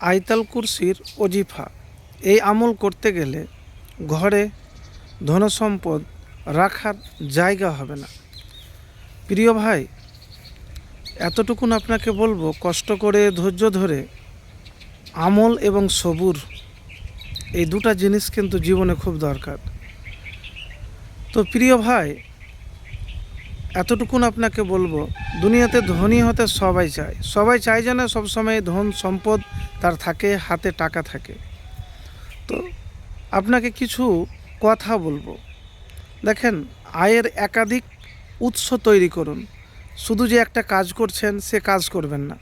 আইতাল কুরসির অজিফা এই আমল করতে গেলে ঘরে ধনসম্পদ রাখার জায়গা হবে না। প্রিয় ভাই, এতটুকুন আপনাকে বলব, কষ্ট করে, ধৈর্য ধরে আমল এবং সবুর এই দুটা জিনিস কিন্তু জীবনে খুব দরকার। তো প্রিয় ভাই, এতটুকুন আপনাকে বলব, দুনিয়াতে ধনী হতে সবাই চায়। সবাই চায় যেন সবসময় ধন সম্পদ তার থাকে, হাতে টাকা থাকে। তো আপনাকে কিছু কথা বলব। দেখেন, আয়ের একাধিক উৎস তৈরি করুন। শুধু যে একটা কাজ করছেন, সে কাজ করবেন না।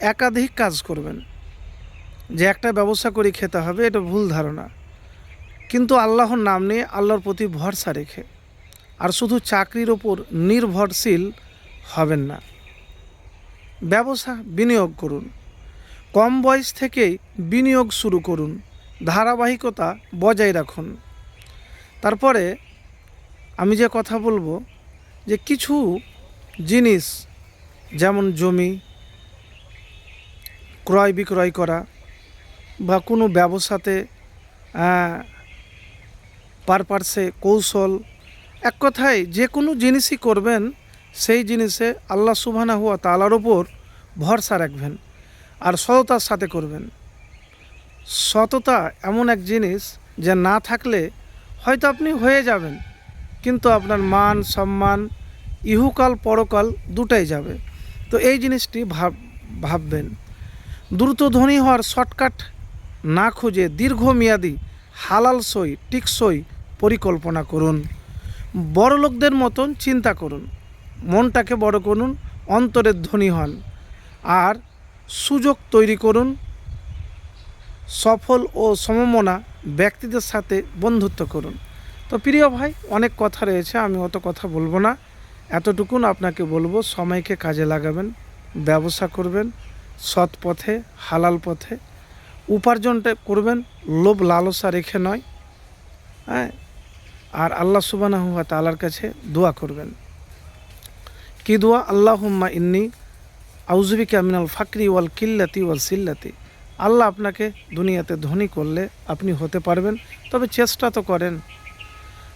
একাধিক কাজ করবেন। যে একটা ব্যবসা করে খেতে হবে, এটা ভুল ধারণা। কিন্তু আল্লাহর নাম নিয়ে আল্লাহর প্রতি ভরসা রেখে। আর শুধু চাকরির ওপর নির্ভরশীল হবেন না। ব্যবসা বিনিয়োগ করুন। কম বয়স থেকেই বিনিয়োগ শুরু করুন, ধারাবাহিকতা বজায় রাখুন। তারপরে আমি যে কথা বলব, যে কিছু জিনিস, যেমন জমি, ক্রয় বিক্রয় করা বা কোনো ব্যবসাতে পারপার্সে কৌশল, এক কথায় যে কোনো জিনিসই করবেন, সেই জিনিসে আল্লাহ সুবহানা হুয়া তালার ওপর ভরসা রাখবেন। আর সততার সাথে করবেন। সততা এমন এক জিনিস যে না থাকলে হয়তো আপনি হয়ে যাবেন, কিন্তু আপনার মান, সম্মান, ইহুকাল, পরকাল দুটাই যাবে। তো এই জিনিসটি ভাব, ভাববেন। দ্রুত ধনী হওয়ার শর্টকাট না খুঁজে দীর্ঘমেয়াদী, হালাল সই, টিকসই পরিকল্পনা করুন। বড় লোকদের মতন চিন্তা করুন। মনটাকে বড় করুন। অন্তরের ধনী হন। আর সুযোগ তৈরি করুন, সফল ও সমমনা ব্যক্তিদের সাথে বন্ধুত্ব করুন। তো প্রিয় ভাই, অনেক কথা রয়েছে, আমি অত কথা বলব না। এতটুকুন আপনাকে বলব, সময়কে কাজে লাগাবেন, ব্যবসা করবেন, সৎ পথে, হালাল পথে, উপার্জনটা করবেন, লোভ লালসা রেখে নয় হ্যাঁ? আর আল্লাহ সুবানা হুয়া তালার কাছে দোয়া করবেন। কি দোয়া? আল্লাহ ইন্নি আউজবিকে আমিনাল ফাকরি ওয়াল কিল্লাতি ওয়াল সিল্লাতি। আল্লাহ আপনাকে দুনিয়াতে ধনী করলে আপনি হতে পারবেন, তবে চেষ্টা তো করেন।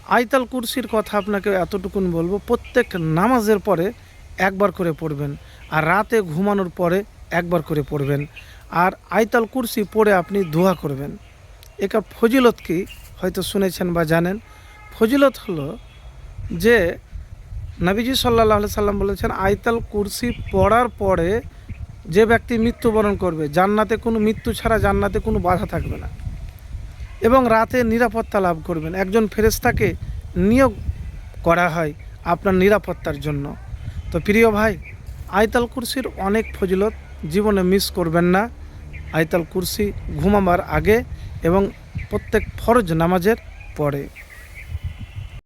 আইতাল কুরসির কথা আপনাকে এতটুকুন বলব, প্রত্যেক নামাজের পরে একবার করে পড়বেন আর রাতে ঘুমানোর পরে একবার করে পড়বেন। আর আইতাল কুরসি পড়ে আপনি দোয়া করবেন। একা ফজিলত কি? হয়তো শুনেছেন বা জানেন। ফজিলত হলো যে নবীজি সাল্লাহ সাল্লাম বলেছেন আইতাল কুরসি পড়ার পরে যে ব্যক্তি মৃত্যুবরণ করবে, জান্নাতে কোনো মৃত্যু ছাড়া জান্নাতে কোনো বাধা থাকবে না। এবং রাতে নিরাপত্তা লাভ করবেন। একজন ফেরেস্তাকে নিয়োগ করা হয় আপনার নিরাপত্তার জন্য। তো প্রিয় ভাই আইতাল কুরসির অনেক ফজিলত জীবনে মিস করবেন না। আইতাল কুরসি ঘুমাবার আগে এবং প্রত্যেক ফরজ নামাজের পরে।